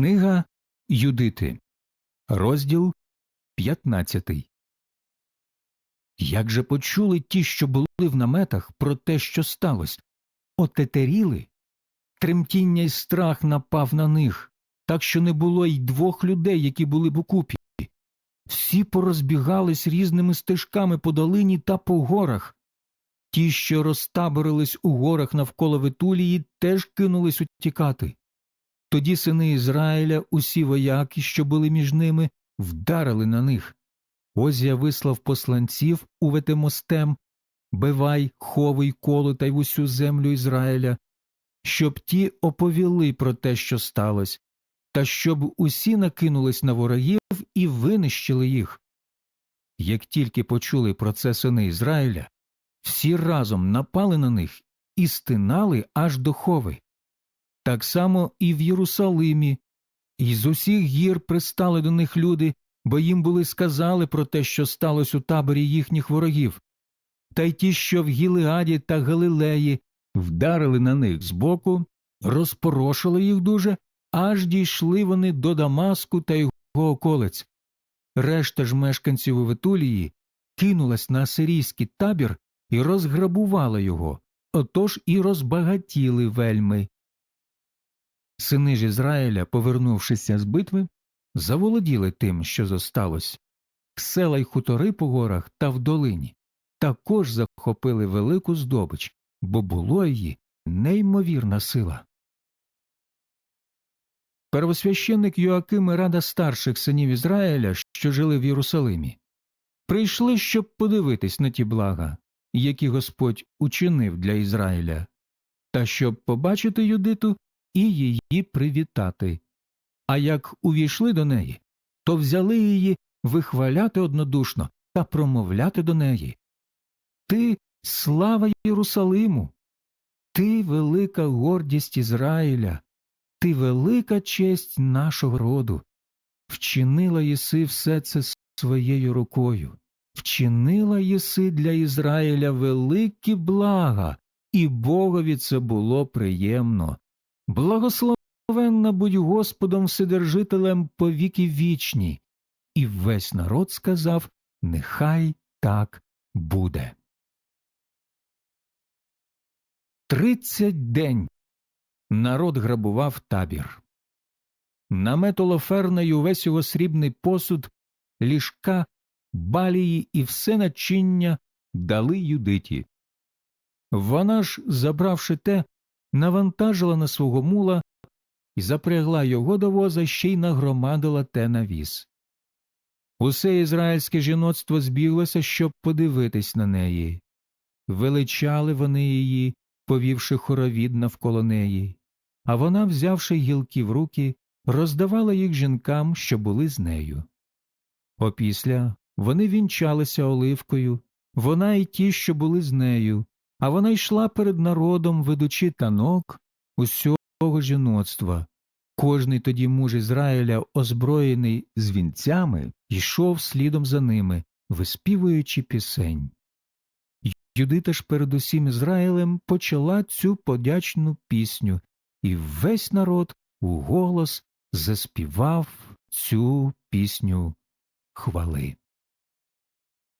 Книга Юдити, розділ 15. Як же почули ті, що були в наметах, про те, що сталося, отетеріли, тремтіння й страх напав на них, так що не було й двох людей, які були б укупі. Всі порозбігались різними стежками по долині та по горах. Ті, що розтаборились у горах навколо Ветулії, теж кинулись утікати. Тоді сини Ізраїля, усі вояки, що були між ними, вдарили на них. Озія вислав посланців у Ветемостем, Бивай, Ховий, коло та й в усю землю Ізраїля, щоб ті оповіли про те, що сталося, та щоб усі накинулись на ворогів і винищили їх. Як тільки почули про це сини Ізраїля, всі разом напали на них і стинали аж до Хови. Так само і в Єрусалимі, і з усіх гір пристали до них люди, бо їм були сказали про те, що сталося у таборі їхніх ворогів. Та й ті, що в Гілеаді та Галилеї вдарили на них збоку, розпорошили їх дуже, аж дійшли вони до Дамаску та його околиць. Решта ж мешканців Ветулії кинулась на асирійський табір і розграбувала його, отож і розбагатіли вельми. Сини ж Ізраїля, повернувшися з битви, заволоділи тим, що зосталось. Села й хутори по горах та в долині також захопили велику здобич, бо було її неймовірна сила. Первосвященник Йоаким і рада старших синів Ізраїля, що жили в Єрусалимі, прийшли, щоб подивитись на ті блага, які Господь учинив для Ізраїля, та щоб побачити Юдиту і її привітати. А як увійшли до неї, то взяли її вихваляти однодушно та промовляти до неї. Ти слава Єрусалиму, ти велика гордість Ізраїля, ти велика честь нашого роду. Вчинила єси все це своєю рукою, вчинила єси для Ізраїля великі блага, і Богові це було приємно. Благословенна будь Господом Вседержителем по віки вічні. І весь народ сказав Нехай так буде. Тридцять день народ грабував табір. Намет Олоферна й увесь його срібний посуд, ліжка, балії і все начиння дали Юдиті. Вона ж, забравши те, навантажила на свого мула і запрягла його до воза ще й нагромадила те на віз. Усе ізраїльське жіноцтво збіглося, щоб подивитись на неї. Величали вони її, повівши хоровід навколо неї, а вона, взявши гілки в руки, роздавала їх жінкам, що були з нею. Опісля вони вінчалися оливкою, вона і ті, що були з нею, а вона йшла перед народом, ведучи танок усього жіноцтва. Кожний тоді муж Ізраїля, озброєний з вінцями, йшов слідом за ними, виспівуючи пісень. Юдита ж перед усім Ізраїлем почала цю подячну пісню, і весь народ у голос заспівав цю пісню хвали.